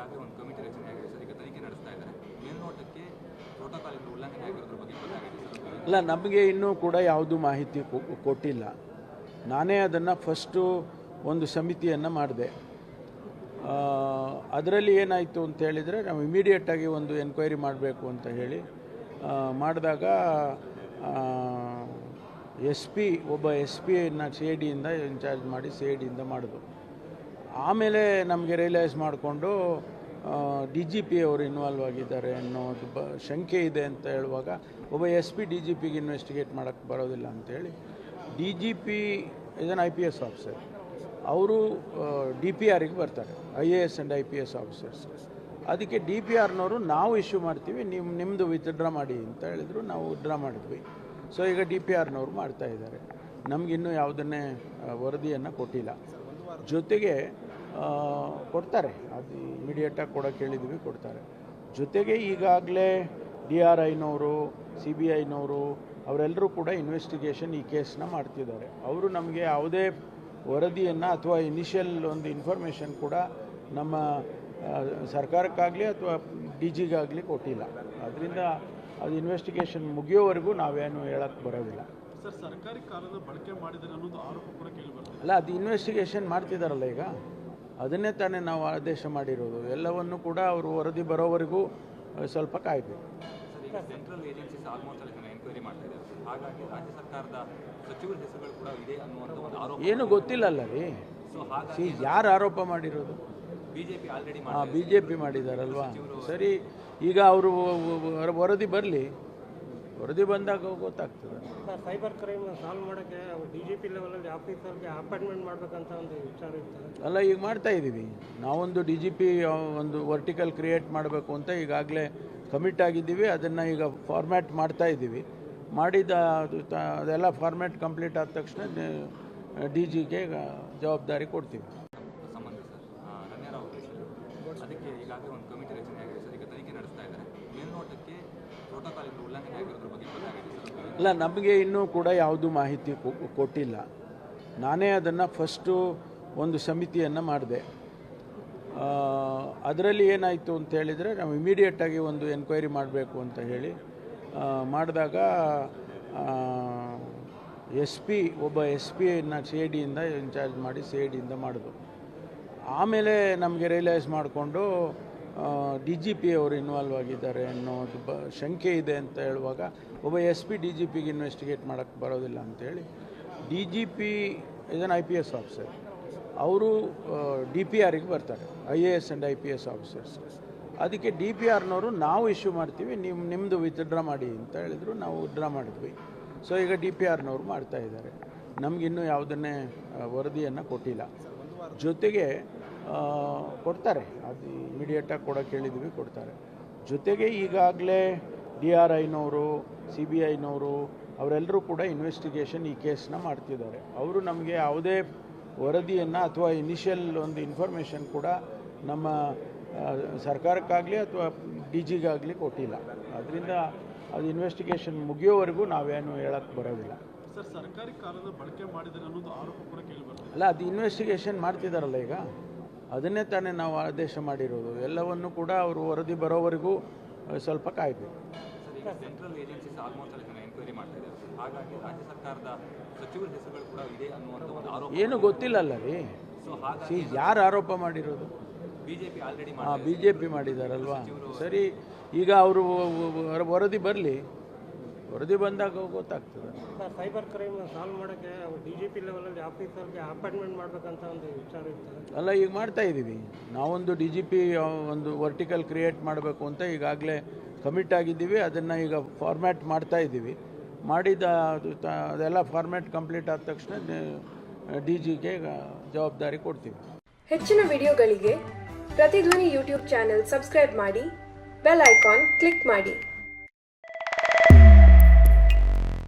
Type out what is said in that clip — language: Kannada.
ಈಗಾಗಲೇ ಒಂದು ಕಮಿಟಿ ರಚನೆ ಆಗಿದೆ ಸರ್, ಈಗ ತನಿಖೆ ನಡೆಸ್ತಾ ಇದ್ದಾರೆ. ಮೇಲ್ನೋಟಕ್ಕೆ ಪ್ರೋಟೋಕಾಲ್ ಉಲ್ಲಂಘನೆ ಆಗಿರೋದ್ರ ಬಗ್ಗೆ ಗೊತ್ತಾಗಿದೆ ಅಲ್ಲ, ನಮಗೆ ಇನ್ನೂ ಕೂಡ ಯಾವುದು ಮಾಹಿತಿ ಕೊಟ್ಟಿಲ್ಲ. ನಾನೇ ಅದನ್ನು ಫಸ್ಟು ಒಂದು ಸಮಿತಿಯನ್ನು ಮಾಡಿದೆ. ಅದರಲ್ಲಿ ಏನಾಯಿತು ಅಂತ ಹೇಳಿದರೆ, ನಾವು ಇಮಿಡಿಯೇಟಾಗಿ ಒಂದು ಎನ್ಕ್ವೈರಿ ಮಾಡಬೇಕು ಅಂತ ಹೇಳಿ ಮಾಡಿದಾಗ ಎಸ್ ಪಿ ಒಬ್ಬ ಎಸ್ ಪಿಯನ್ನು ಸಿ ಐ ಡಿಯಿಂದ ಇನ್ಚಾರ್ಜ್ ಮಾಡಿ ಸಿ ಐ ಡಿಯಿಂದ ಮಾಡಿದ್ರು ಆಮೇಲೆ ನಮಗೆ ರಿಯಲೈಸ್ ಮಾಡಿಕೊಂಡು ಡಿ ಜಿ ಪಿ ಅವರು ಇನ್ವಾಲ್ವ್ ಆಗಿದ್ದಾರೆ ಅನ್ನೋದು ಬ, ಶಂಕೆ ಇದೆ ಅಂತ ಹೇಳುವಾಗ, ಒಬ್ಬ ಎಸ್ ಪಿ ಡಿ ಜಿ ಪಿಗೆ ಇನ್ವೆಸ್ಟಿಗೇಟ್ ಮಾಡೋಕ್ಕೆ ಬರೋದಿಲ್ಲ ಅಂತೇಳಿ ಡಿ ಜಿ ಪಿ ಇದನ್ನು ಐ ಪಿ ಎಸ್ ಆಫೀಸರ್ ಅವರು ಡಿ ಪಿ ಆರಿಗೆ ಬರ್ತಾರೆ I A S and I P S officers ಅದಕ್ಕೆ ಡಿ ಪಿ ಆರ್ನವರು ನಾವು ಇಶ್ಯೂ ಮಾಡ್ತೀವಿ ನಿಮ್ಮ ನಿಮ್ಮದು ವಿತ್ಡ್ರಾ ಮಾಡಿ ಅಂತ ಹೇಳಿದ್ರು, ನಾವು ವಿತ್ಡ್ರಾ ಮಾಡಿದ್ವಿ. ಸೊ ಈಗ ಡಿ ಪಿ ಆರ್ನವ್ರು ಮಾಡ್ತಾ ಇದ್ದಾರೆ. ನಮಗಿನ್ನೂ ಯಾವುದನ್ನೇ ವರದಿಯನ್ನು ಕೊಟ್ಟಿಲ್ಲ. ಜೊತೆಗೆ ಕೊಡ್ತಾರೆ. ಅದು ಇಮಿಡಿಯೇಟಾಗಿ ಕೊಡೋಕ್ಕೆ ಹೇಳಿದ್ವಿ, ಕೊಡ್ತಾರೆ. ಜೊತೆಗೆ ಈಗಾಗಲೇ ಡಿ ಆರ್ ಐನವರು, ಸಿ ಬಿ ಐನವರು ಅವರೆಲ್ಲರೂ ಕೂಡ ಇನ್ವೆಸ್ಟಿಗೇಷನ್ ಈ ಕೇಸನ್ನ ಮಾಡ್ತಿದ್ದಾರೆ. ಅವರು ನಮಗೆ ಯಾವುದೇ ವರದಿಯನ್ನು ಅಥವಾ ಇನಿಷಿಯಲ್ ಒಂದು ಇನ್ಫಾರ್ಮೇಷನ್ ಕೂಡ ನಮ್ಮ ಸರ್ಕಾರಕ್ಕಾಗಲಿ ಅಥವಾ ಡಿ ಜಿಗಾಗಲಿ ಕೊಟ್ಟಿಲ್ಲ. ಅದರಿಂದ ಅದು ಇನ್ವೆಸ್ಟಿಗೇಷನ್ ಮುಗಿಯೋವರೆಗೂ ನಾವೇನು ಹೇಳಕ್ಕೆ ಬರೋದಿಲ್ಲ. ಸರ್ ಸರ್ಕಾರಿ ಬಳಕೆ ಮಾಡಿದರೆ ಅನ್ನೋದು ಆರೋಪ ಕೂಡ ಕೇಳಿ ಬರ್ತದೆ. ಅಲ್ಲ ಅದು ಇನ್ವೆಸ್ಟಿಗೇಷನ್ ಮಾಡ್ತಿದ್ದಾರಲ್ಲ ಈಗ? ಅದನ್ನೇ ತಾನೇ ನಾವು ಆದೇಶ ಮಾಡಿರೋದು. ಎಲ್ಲವನ್ನು ಕೂಡ ಅವರು ವರದಿ ಬರೋವರೆಗೂ ಸ್ವಲ್ಪ ಕಾಯಬೇಕು. ಸೆಂಟ್ರಲ್ ಏಜೆನ್ಸೀಸ್ ಆಲ್ಮೋಸ್ಟ್ ಅಲ್ಲಿ ಎನ್ಕ್ವೈರಿ ಮಾಡ್ತಾ ಇದ್ದಾರೆ. ಹಾಗಾಗಿ ರಾಜ್ಯ ಸರ್ಕಾರದ ಸಚಿವರ ಹೆಸರುಗಳು ಕೂಡ ಇದೆ ಅನ್ನುವಂಥ ಒಂದು ಆರೋಪ ಏನು ಗೊತ್ತಿಲ್ಲಲ್ಲ ರೀ. ಸೊ ಹಾಗಾಗಿ ಯಾರು ಆರೋಪ ಮಾಡಿರೋದು? ಬಿಜೆಪಿ ಆಲ್ರೆಡಿ ಹಾಂ ಬಿ ಜೆ ಪಿ ಮಾಡಿದಾರಲ್ವಾ? ಸರಿ ಈಗ ಅವರು ವರದಿ ಬರಲಿ. ವರದಿ ಬಂದಾಗ ಗೊತ್ತಾಗ್ತದೆ. ಸರ್ ಸೈಬರ್ ಕ್ರೈಮ್ ಸಾಲ್ವ್ ಮಾಡೋಕ್ಕೆ ಡಿ ಜಿ ಪಿ ಲೆವೆಲಲ್ಲಿ ಆಫೀಸರ್ಗೆ ಅಪಾಯಿಂಟ್ಮೆಂಟ್ ಮಾಡ್ಬೇಕಂತ ಒಂದು ವಿಚಾರ ಇತ್ತು ಅಲ್ಲ ಈಗ ಮಾಡ್ತಾ ಇದ್ದೀವಿ. ನಾವೊಂದು ಡಿ ಜಿ ಪಿ ಒಂದು ವರ್ಟಿಕಲ್ ಕ್ರಿಯೇಟ್ ಮಾಡಬೇಕು ಅಂತ ಈಗಾಗಲೇ ಕಮಿಟ್ ಆಗಿದ್ದೀವಿ. ಅದನ್ನು ಈಗ ಫಾರ್ಮ್ಯಾಟ್ ಮಾಡ್ತಾ ಇದ್ದೀವಿ. ಮಾಡಿದ ಅದು ಅದೆಲ್ಲ ಫಾರ್ಮ್ಯಾಟ್ ಕಂಪ್ಲೀಟ್ ಆದ ತಕ್ಷಣ ಡಿ ಜಿಗೆ ಜವಾಬ್ದಾರಿ ಕೊಡ್ತೀವಿ ಸಂಬಂಧ ಸರ್ ಆ, ರಮ್ಯಾರಾವ್ ಕೇಸಲ್ಲಿ ಅದಕ್ಕೆ ಈಗಾಗಲೇ ಒಂದು ಕಮಿಟಿ ರಚನೆ ಆಗಿದೆ ಸರ್ ಈಗ ತನಿಖೆ ನಡೆಸ್ತಾ ಇದ್ದಾರೆ ಮೇಲ್ನೋಟಕ್ಕೆ ಪ್ರೋಟೋಕಾಲ್ಗಳು ಉಲ್ಲಂಘನೆ ಆಗಿರೋದ್ರ ಬಗ್ಗೆ ಗೊತ್ತಾಗಿದೆ ಸರ್ ಅಲ್ಲ ನಮಗೆ ಇನ್ನೂ ಕೂಡ ಯಾವುದು ಮಾಹಿತಿ ಕೊಟ್ಟಿಲ್ಲ. ನಾನೇ ಅದನ್ನು ಫಸ್ಟು ಒಂದು ಸಮಿತಿಯನ್ನು ಮಾಡಿದೆ. ಅದರಲ್ಲಿ ಏನಾಯಿತು ಅಂತ ಹೇಳಿದರೆ ನಾವು ಇಮಿಡಿಯೇಟಾಗಿ ಒಂದು ಎನ್ಕ್ವೈರಿ ಮಾಡಬೇಕು ಅಂತ ಹೇಳಿ ಮಾಡಿದಾಗ ಎಸ್ ಪಿ, ಒಬ್ಬ ಎಸ್ ಪಿನ ಸಿ ಐ ಡಿಯಿಂದ ಇನ್ಚಾರ್ಜ್ ಮಾಡಿ ಸಿ ಐ ಡಿಯಿಂದ ಮಾಡಿದ್ರು ಆಮೇಲೆ ನಮಗೆ ರಿಯಲೈಸ್ ಮಾಡಿಕೊಂಡು ಡಿ ಜಿ ಪಿ ಅವರು ಇನ್ವಾಲ್ವ್ ಆಗಿದ್ದಾರೆ ಅನ್ನೋದು ಬ, ಶಂಕೆ ಇದೆ ಅಂತ ಹೇಳುವಾಗ ಒಬ್ಬ ಎಸ್ ಪಿ ಡಿ ಜಿ ಪಿಗೆ ಇನ್ವೆಸ್ಟಿಗೇಟ್ ಮಾಡೋಕ್ಕೆ ಬರೋದಿಲ್ಲ ಅಂತೇಳಿ ಡಿ ಜಿ ಪಿ ಇದನ್ನು ಐ ಪಿ ಎಸ್ ಆಫೀಸರ್ ಅವರು ಡಿ ಪಿ ಆರಿಗೆ ಬರ್ತಾರೆ I A S and I P S officers ಅದಕ್ಕೆ ಡಿ ಪಿ ಆರ್ನವರು ನಾವು ಇಶ್ಯೂ ಮಾಡ್ತೀವಿ ನಿಮ್ಮ ನಿಮ್ಮದು ವಿತ್ಡ್ರಾ ಮಾಡಿ ಅಂತ ಹೇಳಿದ್ರು, ನಾವು ವಿತ್ಡ್ರಾ ಮಾಡಿದ್ವಿ. ಸೊ ಈಗ ಡಿ ಪಿ ಆರ್ನವರು ಮಾಡ್ತಾ ಇದ್ದಾರೆ. ನಮಗಿನ್ನೂ ಯಾವುದನ್ನೇ ವರದಿಯನ್ನು ಕೊಟ್ಟಿಲ್ಲ. ಜೊತೆಗೆ ಕೊಡ್ತಾರೆ. ಅದು ಇಮಿಡಿಯೇಟಾಗಿ ಕೊಡೋಕ್ಕೆ ಹೇಳಿದ್ವಿ ಕೊಡ್ತಾರೆ. ಜೊತೆಗೆ ಈಗಾಗಲೇ ಡಿ ಆರ್ ಐನವರು ಸಿ ಬಿ ಐನವರು ಅವರೆಲ್ಲರೂ ಕೂಡ ಇನ್ವೆಸ್ಟಿಗೇಷನ್ ಈ ಕೇಸ್ನ ಮಾಡ್ತಿದ್ದಾರೆ. ಅವರು ನಮಗೆ ಯಾವುದೇ ವರದಿಯನ್ನು ಅಥವಾ ಇನಿಷಿಯಲ್ ಒಂದು ಇನ್ಫಾರ್ಮೇಷನ್ ಕೂಡ ನಮ್ಮ ಸರ್ಕಾರಕ್ಕಾಗಲಿ ಅಥವಾ ಡಿ ಜಿಗಾಗಲಿ ಕೊಟ್ಟಿಲ್ಲ. ಅದರಿಂದ ಅದು ಇನ್ವೆಸ್ಟಿಗೇಷನ್ ಮುಗಿಯೋವರೆಗೂ ನಾವೇನು ಹೇಳಕ್ಕೆ ಬರೋದಿಲ್ಲ. ಸರ್ ಸರ್ಕಾರಿ ಕಾಲದ ಬಳಕೆ ಮಾಡಿದರೆ ಅನ್ನೋದು ಆರೋಪ ಕೂಡ ಕೇಳಿ ಬರ್ತದೆ. ಅಲ್ಲ ಅದು ಇನ್ವೆಸ್ಟಿಗೇಷನ್ ಮಾಡ್ತಿದ್ದಾರಲ್ಲ ಈಗ? ಅದನ್ನೇ ತಾನೇ ನಾವು ಆದೇಶ ಮಾಡಿರೋದು. ಎಲ್ಲವನ್ನು ಕೂಡ ಅವರು ವರದಿ ಬರೋವರೆಗೂ ಸ್ವಲ್ಪ ಕಾಯಬೇಕು. ಸೆಂಟ್ರಲ್ ಏಜೆನ್ಸೀಸ್ ಆಲ್ಮೋಸ್ಟ್ ಅಲ್ಲಿ ಎನ್ಕ್ವೈರಿ ಮಾಡ್ತಾ ಇದ್ದಾರೆ. ಹಾಗಾಗಿ ರಾಜ್ಯ ಸರ್ಕಾರದ ಸಚಿವರ ಹೆಸರುಗಳು ಕೂಡ ಇದೆ ಅನ್ನುವಂಥ ಒಂದು ಆರೋಪ ಏನು ಗೊತ್ತಿಲ್ಲಲ್ಲ ರೀ. ಸೊ ಹಾಗಾಗಿ ಸಿ ಯಾರು ಆರೋಪ ಮಾಡಿರೋದು? ಬಿಜೆಪಿ ಆಲ್ರೆಡಿ ಹಾಂ ಬಿ ಜೆ ಪಿ ಮಾಡಿದಾರಲ್ವಾ? ಸರಿ ಈಗ ಅವರು ವರದಿ ಬರಲಿ. ವರದಿ ಬಂದಾಗ ಗೊತ್ತಾಗ್ತದೆ. ಸರ್ ಸೈಬರ್ ಕ್ರೈಮ್ ಸಾಲ್ವ್ ಮಾಡೋಕ್ಕೆ ಡಿ ಜಿ ಪಿ ಲೆವೆಲಲ್ಲಿ ಆಫೀಸರ್ಗೆ ಅಪಾಯಿಂಟ್ಮೆಂಟ್ ಮಾಡಬೇಕಂತ ಒಂದು ವಿಚಾರ ಇತ್ತು. ಅಲ್ಲ ಈಗ ಮಾಡ್ತಾ ಇದ್ದೀವಿ ನಾವೊಂದು ಡಿ ಜಿ ಪಿ ಒಂದು ವರ್ಟಿಕಲ್ ಕ್ರಿಯೇಟ್ ಮಾಡಬೇಕು ಅಂತ ಈಗಾಗಲೇ ಕಮಿಟ್ ಆಗಿದ್ದೀವಿ. ಅದನ್ನು ಈಗ ಫಾರ್ಮ್ಯಾಟ್ ಮಾಡ್ತಾ ಇದ್ದೀವಿ ಮಾಡಿದ ಅದು ತ- ಅದೆಲ್ಲ ಫಾರ್ಮ್ಯಾಟ್ ಕಂಪ್ಲೀಟ್ ಆದ ತಕ್ಷಣ ಡಿ ಜಿಗೆ ಜವಾಬ್ದಾರಿ ಕೊಡ್ತೀವಿ. ಹೆಚ್ಚಿನ ವಿಡಿಯೋಗಳಿಗೆ ಪ್ರತಿಧ್ವನಿ ಯೂಟ್ಯೂಬ್ ಚಾನೆಲ್ ಸಬ್ಸ್ಕ್ರೈಬ್ ಮಾಡಿ ಬೆಲ್ ಐಕಾನ್ ಕ್ಲಿಕ್ ಮಾಡಿ.